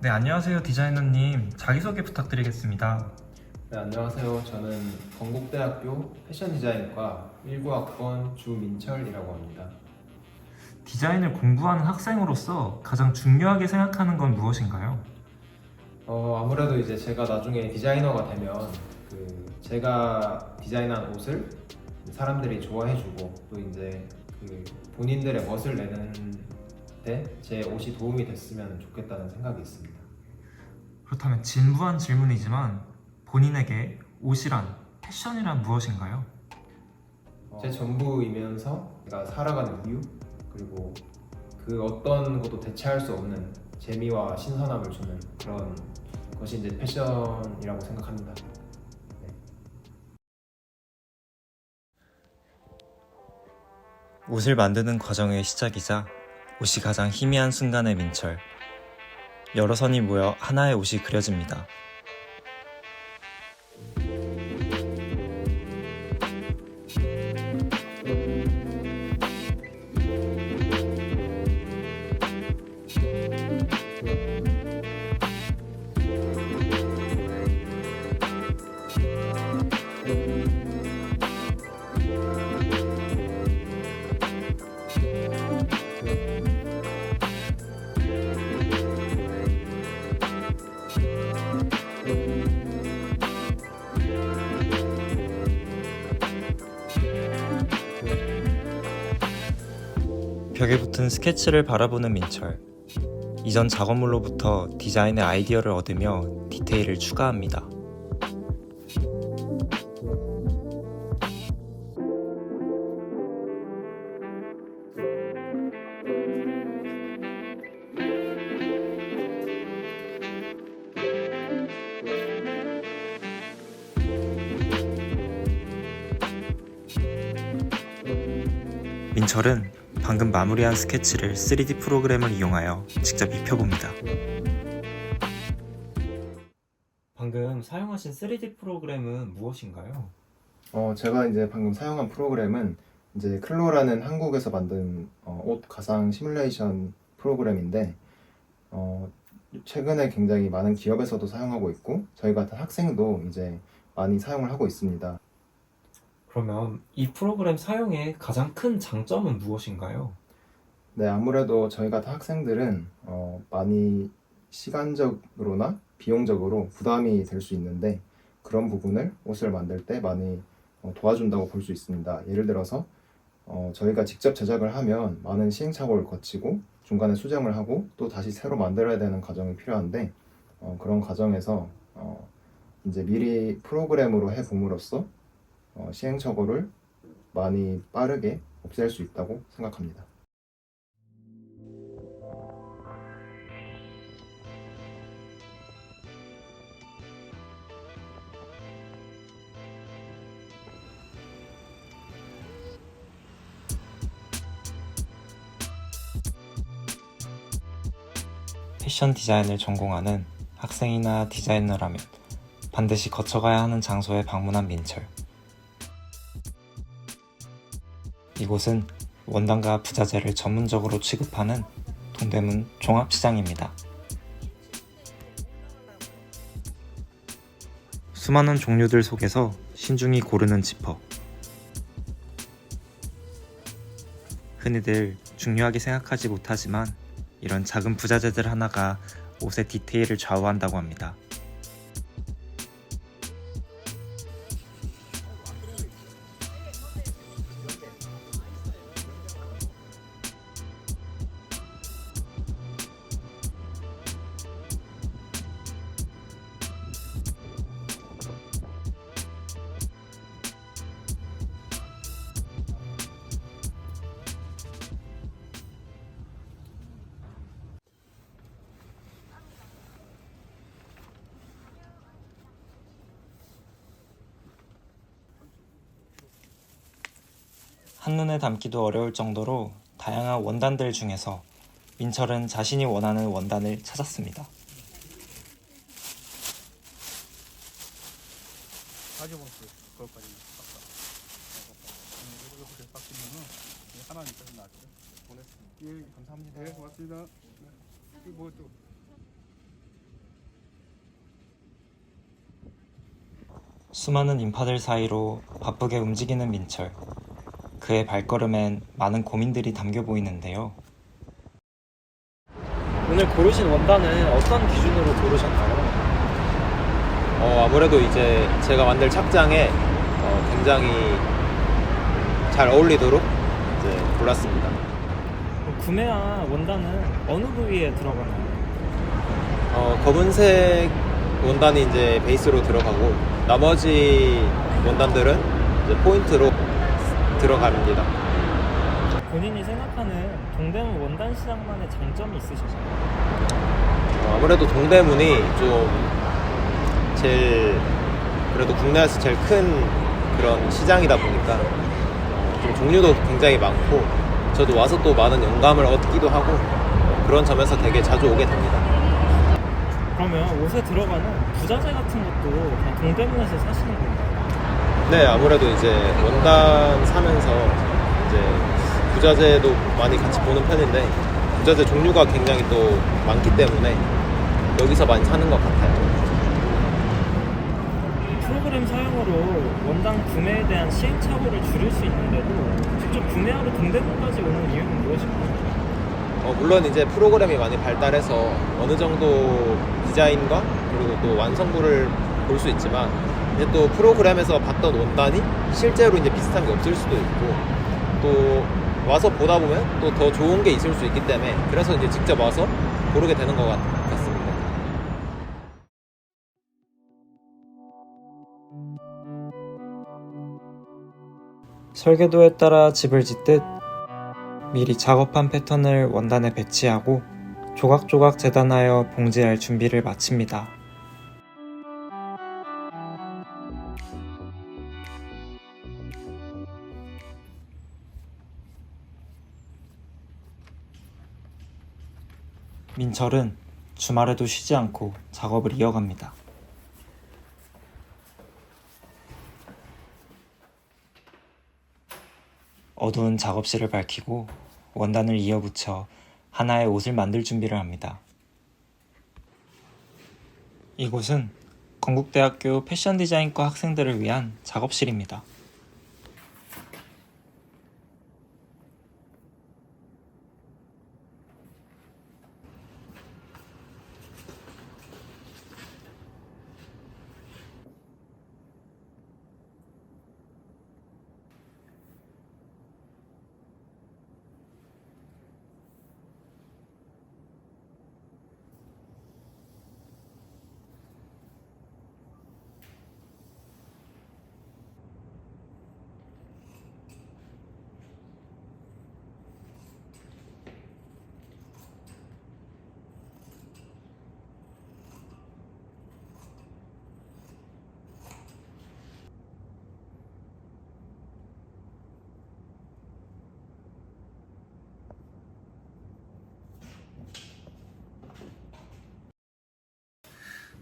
네, 안녕하세요, 디자이너님. 자기소개 부탁드리겠습니다. 네, 안녕하세요. 저는 건국대학교 패션 디자인과 19학번 주민철이라고 합니다. 디자인을 공부하는 학생으로서 가장 중요하게 생각하는 건 무엇인가요? 어, 아무래도 이제 제가 나중에 디자이너가 되면 그 제가 디자인한 옷을 사람들이 좋아해주고 또 이제 그 본인들의 멋을 내는 데제 옷이 도움이 됐으면 좋겠다는 생각이 있습니다. 그렇다면 진부한 질문이지만 본인에게 옷이란, 패션이란 무엇인가요? 제 전부이면서 제가 살아가는 이유 그리고 그 어떤 것도 대체할 수 없는 재미와 신선함을 주는 그런 것이 이제 패션이라고 생각합니다. 옷을 만드는 과정의 시작이자 옷이 가장 희미한 순간의 민철. 여러 선이 모여 하나의 옷이 그려집니다. 붙은 스케치를 바라보는 민철. 이전 작업물로부터 디자인의 아이디어를 얻으며 디테일을 추가합니다. 민철은 방금 마무리한 스케치를 3D 프로그램을 이용하여 직접 입혀봅니다. 방금 사용하신 3D 프로그램은 무엇인가요? 어, 제가 이제 방금 사용한 프로그램은 이제 클로라는 한국에서 만든 어, 옷 가상 시뮬레이션 프로그램인데 어, 최근에 굉장히 많은 기업에서도 사용하고 있고 저희 같은 학생도 이제 많이 사용을 하고 있습니다. 그러면 이 프로그램 사용의 가장 큰 장점은 무엇인가요? 네, 아무래도 저희 같은 학생들은 어, 많이 시간적으로나 비용적으로 부담이 될 수 있는데 그런 부분을 옷을 만들 때 많이 어, 도와준다고 볼 수 있습니다. 예를 들어서 어, 저희가 직접 제작을 하면 많은 시행착오를 거치고 중간에 수정을 하고 또 다시 새로 만들어야 되는 과정이 필요한데 어, 그런 과정에서 어, 이제 미리 프로그램으로 해 봄으로써 어, 시행착오를 많이 빠르게 없앨 수 있다고 생각합니다. 패션 디자인을 전공하는 학생이나 디자이너라면 반드시 거쳐가야 하는 장소에 방문한 민철. 이곳은 원단과 부자재를 전문적으로 취급하는 동대문 종합시장입니다. 수많은 종류들 속에서 신중히 고르는 지퍼. 흔히들 중요하게 생각하지 못하지만 이런 작은 부자재들 하나가 옷의 디테일을 좌우한다고 합니다. 한눈에 담기도 어려울 정도로 다양한 원단들 중에서 민철은 자신이 원하는 원단을 찾았습니다. 예, 수많은 인파들 사이로 바쁘게 움직이는 민철. 그의 발걸음엔 많은 고민들이 담겨 보이는데요. 오늘 고르신 원단은 어떤 기준으로 고르셨나요? 어, 아무래도 이제 제가 만들 착장에 어, 굉장히 잘 어울리도록 이제 골랐습니다. 구매한 원단은 어느 부위에 들어가나요? 어, 검은색 원단이 이제 베이스로 들어가고 나머지 원단들은 이제 포인트로 들어갑니다. 본인이 생각하는 동대문 원단 시장만의 장점이 있으신가요? 어, 아무래도 동대문이 좀 제일 그래도 국내에서 제일 큰 그런 시장이다 보니까 어, 좀 종류도 굉장히 많고 저도 와서 또 많은 영감을 얻기도 하고 어, 그런 점에서 되게 자주 오게 됩니다. 그러면 옷에 들어가는 부자재 같은 것도 다 동대문에서 사시는 건가요? 네, 아무래도 이제 원단 사면서 이제 부자재도 많이 같이 보는 편인데 부자재 종류가 굉장히 또 많기 때문에 여기서 많이 사는 것 같아요. 프로그램 사용으로 원단 구매에 대한 시행착오를 줄일 수 있는데도 직접 구매하러 동대문까지 오는 이유는 무엇인가요? 어, 물론 이제 프로그램이 많이 발달해서 어느 정도 디자인과 그리고 또 완성도를 볼 수 있지만 또 프로그램에서 봤던 원단이 실제로 이제 비슷한 게 없을 수도 있고 또 와서 보다 보면 또 더 좋은 게 있을 수 있기 때문에 그래서 이제 직접 와서 고르게 되는 것 같- 같습니다. 설계도에 따라 집을 짓듯 미리 작업한 패턴을 원단에 배치하고 조각조각 재단하여 봉제할 준비를 마칩니다. 민철은 주말에도 쉬지 않고 작업을 이어갑니다. 어두운 작업실을 밝히고 원단을 이어붙여 하나의 옷을 만들 준비를 합니다. 이곳은 건국대학교 패션 디자인과 학생들을 위한 작업실입니다.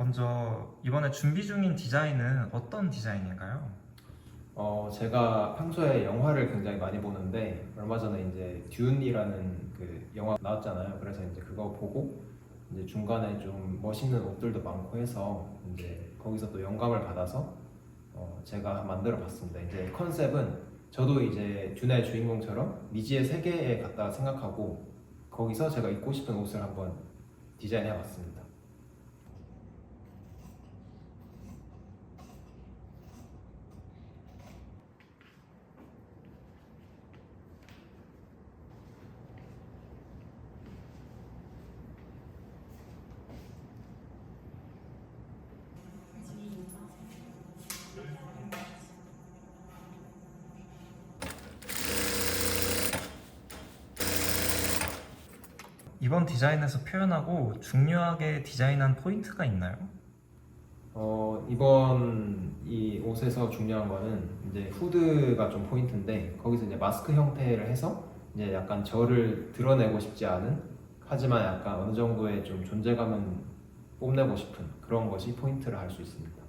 먼저 이번에 준비 중인 디자인은 어떤 디자인인가요? 어, 제가 평소에 영화를 굉장히 많이 보는데 얼마 전에 이제 듀운이라는 그 영화 나왔잖아요. 그래서 이제 그거 보고 이제 중간에 좀 멋있는 옷들도 많고 해서 이제 거기서 또 영감을 받아서 어, 제가 만들어 봤습니다. 이제 컨셉은 저도 이제 듀나의 주인공처럼 미지의 세계에 갔다 생각하고 거기서 제가 입고 싶은 옷을 한번 디자인해 봤습니다. 이번 디자인에서 표현하고 중요하게 디자인한 포인트가 있나요? 어, 이번 이 옷에서 중요한 거는 이제 후드가 좀 포인트인데 거기서 이제 마스크 형태를 해서 이제 약간 저를 드러내고 싶지 않은 하지만 약간 어느 정도의 좀 존재감은 뽐내고 싶은 그런 것이 포인트를 할 수 있습니다.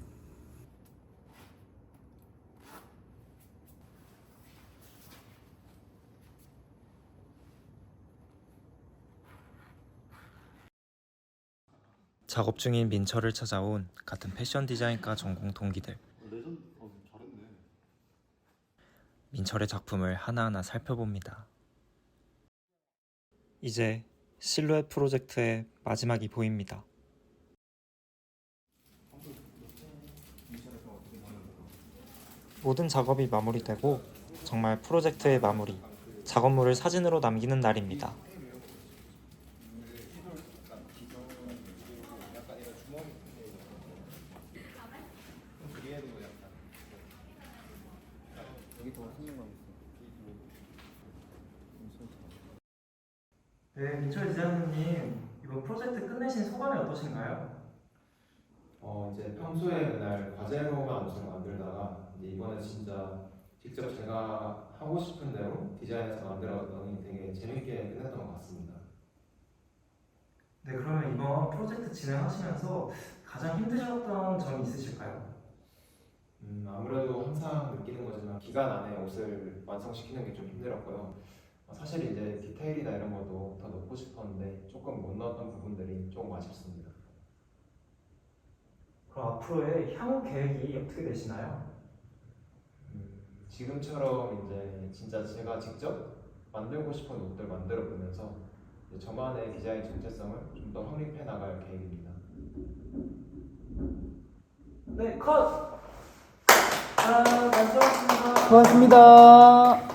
작업 중인 민철을 찾아온 같은 패션 디자인과 전공 동기들. 민철의 작품을 하나하나 살펴봅니다. 이제 실루엣 프로젝트의 마지막이 보입니다. 모든 작업이 마무리되고 정말 프로젝트의 마무리, 작업물을 사진으로 남기는 날입니다. 프로젝트 끝내신 소감이 어떠신가요? 어 이제 평소에 맨날 과제로만 엄청 만들다가 이제 이번에 진짜 직접 제가 하고 싶은 대로 디자인해서 만들어봤더니 되게 재밌게 끝냈던 것 같습니다. 네, 그러면 이번 프로젝트 진행하시면서 가장 힘드셨던 점이 있으실까요? 음, 아무래도 항상 느끼는 거지만 기간 안에 옷을 완성시키는 게 좀 힘들었고요. 어, 사실 이제 디테일이나 이런 것도 더 넣고 싶었는데 조금 못 넣었던 부분들이 조금 아쉽습니다. 그럼 앞으로의 향후 계획이 어떻게 되시나요? 음, 지금처럼 이제 진짜 제가 직접 만들고 싶은 옷들 만들어 보면서 저만의 디자인 정체성을 좀 더 확립해 나갈 계획입니다. 네, 컷! 아, 완성했습니다. 고맙습니다.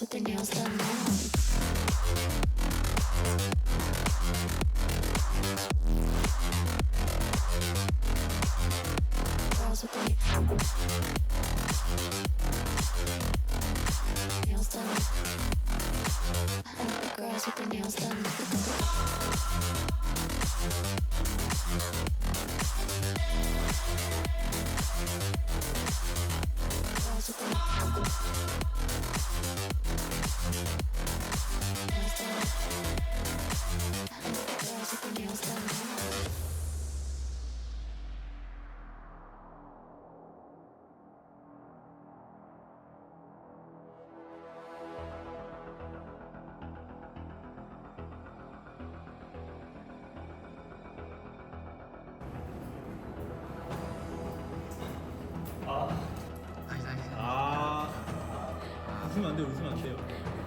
With their nails done now. 웃으면 안 돼요. 웃으면 안 돼요.